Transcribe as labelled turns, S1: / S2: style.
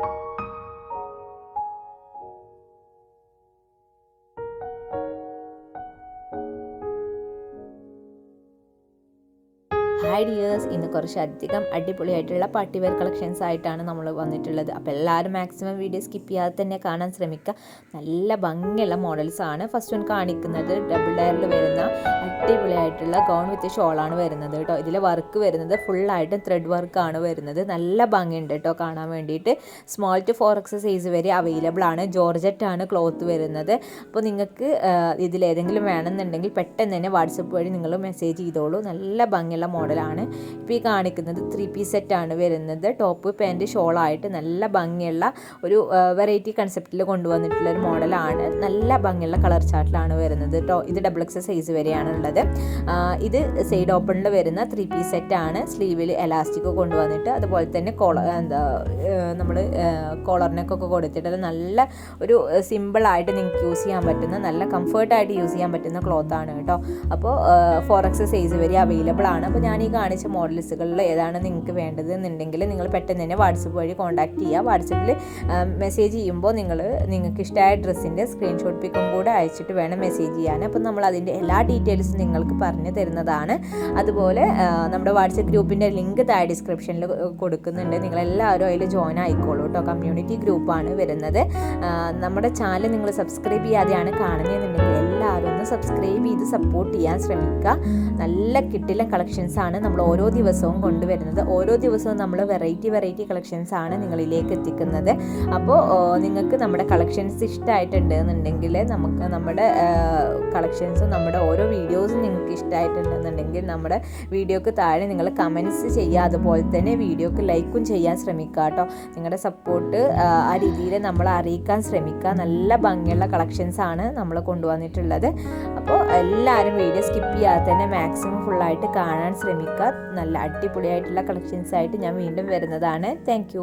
S1: you dears ഇന്ന് കുറച്ചധികം അടിപൊളിയായിട്ടുള്ള പാർട്ടി വെയർ കളക്ഷൻസ് ആയിട്ടാണ് നമ്മൾ വന്നിട്ടുള്ളത്. അപ്പോൾ എല്ലാവരും മാക്സിമം വീഡിയോ സ്കിപ്പ് ചെയ്യാതെ തന്നെ കാണാൻ ശ്രമിക്കുക നല്ല ഭംഗിയുള്ള മോഡൽസ് ആണ്. ഫസ്റ്റ് വൺ കാണിക്കുന്നത് ഡബിൾ ഡയറിൽ വരുന്ന അടിപൊളിയായിട്ടുള്ള ഗൗൺ വിത്ത് ഷോളാണ് വരുന്നത് കേട്ടോ ഇതിൽ വർക്ക് വരുന്നത് ഫുള്ളായിട്ടും ത്രെഡ് വർക്കാണ് വരുന്നത്. നല്ല ഭംഗിയുണ്ട് കേട്ടോ കാണാൻ വേണ്ടിയിട്ട്. Small to four X size വരെ അവൈലബിൾ ആണ്. ജോർജറ്റ് ആണ് ക്ലോത്ത് വരുന്നത്. അപ്പോൾ നിങ്ങൾക്ക് ഇതിലേതെങ്കിലും വേണമെന്നുണ്ടെങ്കിൽ പെട്ടെന്ന് തന്നെ വാട്സപ്പ് വഴി നിങ്ങൾ മെസ്സേജ് ചെയ്തോളൂ. നല്ല ഭംഗിയുള്ള മോഡലാണ്. ഇപ്പോൾ ഈ കാണിക്കുന്നത് ത്രീ പീസ് സെറ്റാണ് വരുന്നത്. ടോപ്പ് പാന്റ് ഷോളായിട്ട് നല്ല ഭംഗിയുള്ള ഒരു വെറൈറ്റി കൺസെപ്റ്റിൽ കൊണ്ടുവന്നിട്ടുള്ള ഒരു മോഡലാണ്. നല്ല ഭംഗിയുള്ള കളർ ചാർട്ടിലാണ് വരുന്നത്. കേട്ടോ ഇത് ഡബിൾ എക്സ് സൈസ് വരെയാണ് ഉള്ളത് ഇത് സൈഡ് ഓപ്പണിൽ വരുന്ന ത്രീ പീസ് സെറ്റാണ് സ്ലീവിൽ എലാസ്റ്റിക് കൊണ്ടുവന്നിട്ട് അതുപോലെ തന്നെ കോളർ എന്താ നമ്മൾ കോളറിനൊക്കെ കൊടുത്തിട്ട് നല്ല ഒരു സിമ്പിളായിട്ട് നിങ്ങൾക്ക് യൂസ് ചെയ്യാൻ പറ്റുന്ന നല്ല കംഫർട്ടായിട്ട് യൂസ് ചെയ്യാൻ പറ്റുന്ന ക്ലോത്താണ് കേട്ടോ. അപ്പോൾ ഫോർ എക്സ് സൈസ് വരെ അവൈലബിൾ ആണ്. അപ്പോൾ ഞാൻ ഈ കാണിച്ച മോഡൽസുകളിൽ ഏതാണ് നിങ്ങൾക്ക് വേണ്ടത് എന്നുണ്ടെങ്കിൽ നിങ്ങൾ പെട്ടെന്ന് തന്നെ വാട്സപ്പ് വഴി കോൺടാക്ട് ചെയ്യുക. വാട്സപ്പിൽ മെസ്സേജ് ചെയ്യുമ്പോൾ നിങ്ങൾ നിങ്ങൾക്ക് ഇഷ്ടമായ ഡ്രസ്സിന്റെ സ്ക്രീൻഷോട്ട് പിക്കും കൂടെ അയച്ചിട്ട് വേണം മെസ്സേജ് ചെയ്യാൻ. അപ്പോൾ നമ്മൾ അതിന്റെ എല്ലാ ഡീറ്റെയിൽസും നിങ്ങൾക്ക് പറഞ്ഞു തരുന്നതാണ്. അതുപോലെ നമ്മുടെ വാട്സപ്പ് ഗ്രൂപ്പിന്റെ ലിങ്ക് താഴെ ഡിസ്ക്രിപ്ഷനിൽ കൊടുക്കുന്നുണ്ട്. നിങ്ങളെല്ലാവരും അതിൽ ജോയിൻ ആയിക്കോളൂ കേട്ടോ. കമ്മ്യൂണിറ്റി ഗ്രൂപ്പാണ് വരുന്നത്. നമ്മുടെ ചാനൽ നിങ്ങൾ സബ്സ്ക്രൈബ് ചെയ്യാതെയാണ് കാണുന്നതെന്നുണ്ടെങ്കിൽ എല്ലാവരും ഒന്ന് സബ്സ്ക്രൈബ് ചെയ്ത് സപ്പോർട്ട് ചെയ്യാൻ ശ്രമിക്കുക. നല്ല കിട്ടില്ല കളക്ഷൻസ് ആണ് നമ്മൾ ഓരോ ദിവസവും കൊണ്ടുവരുന്നത്. ഓരോ ദിവസവും നമ്മൾ വെറൈറ്റി വെറൈറ്റി കളക്ഷൻസ് ആണ് നിങ്ങളിലേക്ക് എത്തിക്കുന്നത്. അപ്പോൾ നിങ്ങൾക്ക് നമ്മുടെ കളക്ഷൻസ് ഇഷ്ടമായിട്ടുണ്ട് എന്നുണ്ടെങ്കിൽ നമുക്ക് നമ്മുടെ കളക്ഷൻസും നമ്മുടെ ഓരോ വീഡിയോസും നിങ്ങൾക്ക് ഇഷ്ടമായിട്ടുണ്ടെന്നുണ്ടെങ്കിൽ നമ്മുടെ വീഡിയോക്ക് താഴെ നിങ്ങൾ കമൻസ് ചെയ്യുക. അതുപോലെ തന്നെ വീഡിയോക്ക് ലൈക്കും ചെയ്യാൻ ശ്രമിക്കുക കേട്ടോ. നിങ്ങളുടെ സപ്പോർട്ട് ആ രീതിയിൽ നമ്മൾ അറിയിക്കാൻ ശ്രമിക്കുക. നല്ല ഭംഗിയുള്ള കളക്ഷൻസ് ആണ് നമ്മൾ കൊണ്ടുവന്നിട്ടുള്ളത്. അപ്പോൾ എല്ലാവരും വീഡിയോ സ്കിപ്പ് ചെയ്യാതെ തന്നെ മാക്സിമം ഫുള്ളായിട്ട് കാണാൻ ശ്രമിക്കുക നല്ല അടിപൊളിയായിട്ടുള്ള കളക്ഷൻസ് ആയിട്ട് ഞാൻ വീണ്ടും വരുന്നതാണ്. താങ്ക്